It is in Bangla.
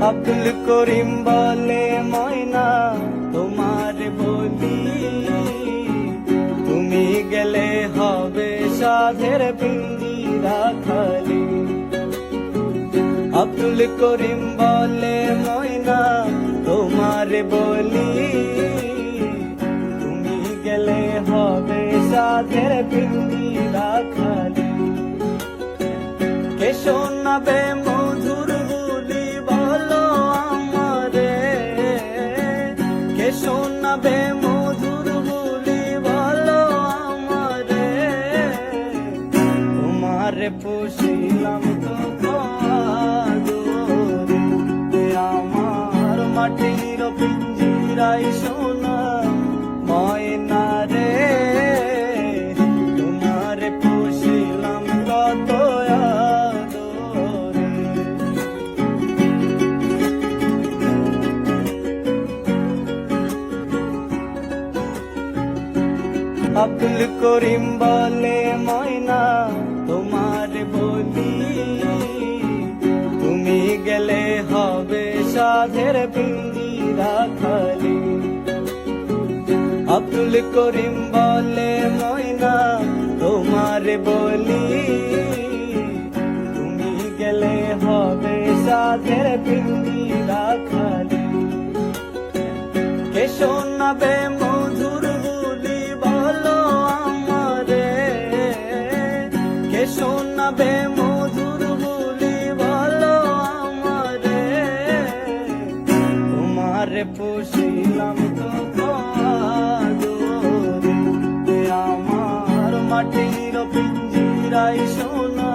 আব্দুল করিম বলে, ময়না, তোমার বলি, তুমি গেলে হবে সাধের পিঞ্জিরা খালি। আব্দুল করিম বলে, ময়না, তোমার বলি, তুমি গেলে হবে সাধের পিঞ্জিরা খালি। কে শোনাবে শোনাবে মধুর বুলি বলো আমারে। তোমার পুষিলাম আমার মাটির পিঞ্জিরাই সোনা আব্দুল করিম বলে, ময়না, তোমার বলি, তুমি গেলে হবে সাধের পিঞ্জিরা খালি। আব্দুল করিম বলে, ময়না, তোমার বলি, তুমি গেলে হবে সাধের পিঞ্জিরা খালি। কে শোনাবে শোনাবে মধুর বলি বলো আমারে। তোমার পুষিলাম তো আমার মাটির পিঞ্জিরাই সোনা